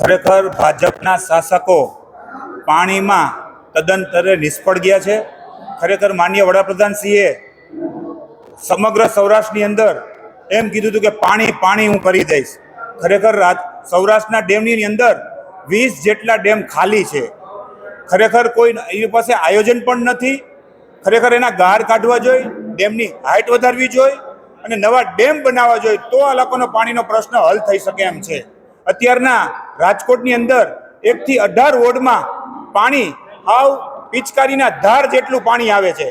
ખરેખર ભાજપના શાસકો પાણીમાં તદંતરે નિષ્ફળ ગયા છે. ખરેખર માન્ય વડાપ્રધાનશ્રીએ સમગ્ર સૌરાષ્ટ્રની અંદર એમ કીધું હતું કે, પાણી પાણી હું કરી દઈશ. ખરેખર સૌરાષ્ટ્રના ડેમની અંદર વીસ જેટલા ડેમ ખાલી છે. ખરેખર કોઈ એની પાસે આયોજન પણ નથી. ખરેખર એના ગાર કાઢવા જોઈએ, ડેમની હાઇટ વધારવી જોઈએ અને નવા ડેમ બનાવવા જોઈએ તો આ લોકોનો પાણીનો પ્રશ્ન હલ થઈ શકે એમ છે. અત્યારના રાજકોટની અંદર એકથી અઢાર વોર્ડમાં પાણી હાવ પિચકારીના ધાર જેટલું પાણી આવે છે.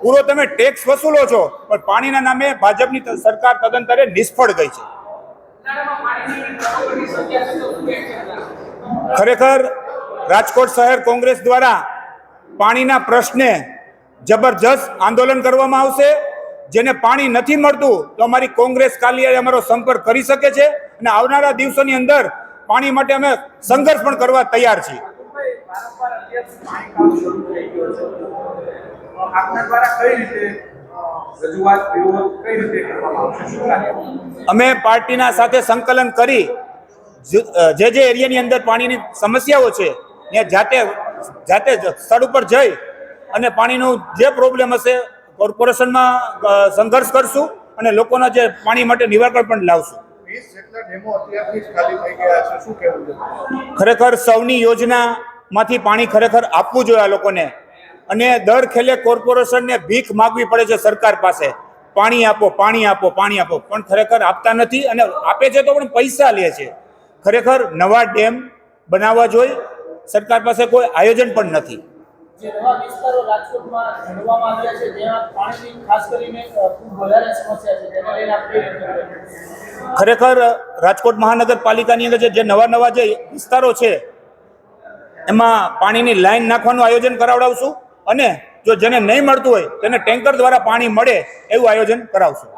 પૂરો તમે ટેક્સ વસૂલો છો, પણ પાણીના નામે ભાજપની સરકાર તદંતરે નિષ્ફળ ગઈ છે. ખરેખર રાજકોટ શહેર કોંગ્રેસ દ્વારા પાણીના પ્રશ્ને જબરજસ્ત આંદોલન કરવામાં આવશે. જેને પાણી નથી મળતું, તો અમારી કોંગ્રેસ કાલિયાએ અમારો સંપર્ક કરી શકે છે અને આવનારા દિવસોની અંદર પાણી માટે અમે સંઘર્ષ પણ કરવા તૈયાર છીએ. અમે પાર્ટીના સાથે સંકલન કરી, જે જે એરિયાની અંદર પાણીની સમસ્યાઓ છે, ત્યાં જાતે જાતે સ્થળ ઉપર જઈ અને પાણીનું જે પ્રોબ્લેમ હશે કોર્પોરેશનમાં સંઘર્ષ કરશું અને લોકોના જે પાણી માટે નિવારણ પણ લાવશું. ખરેખર સૌની યોજનામાંથી પાણી ખરેખર આપવું જોઈએ આ લોકોને. અને દર ખેલે કોર્પોરેશનને ભીખ માગવી પડે છે સરકાર પાસે. પાણી આપો પાણી આપો પાણી આપો. પણ ખરેખર આપતા નથી અને આપે છે તો પણ પૈસા લે છે. ખરેખર નવા ડેમ બનાવવા જોઈએ. સરકાર પાસે કોઈ આયોજન પણ નથી. જે નવા વિસ્તારો રાજકોટમાં ઘડવામાં આવ્યા છે ત્યાં પાણીની ખાસ કરીને ખૂબ વધારે સમસ્યા છે તેને લઈને આપણે? ખરેખર રાજકોટ મહાનગરપાલિકાની અંદર જે જે નવા નવા જે વિસ્તારો છે એમાં પાણીની લાઈન નાખવાનું આયોજન કરાવડાવશું અને જો જેને નહીં મળતું હોય તેને ટેન્કર દ્વારા પાણી મળે એવું આયોજન કરાવશું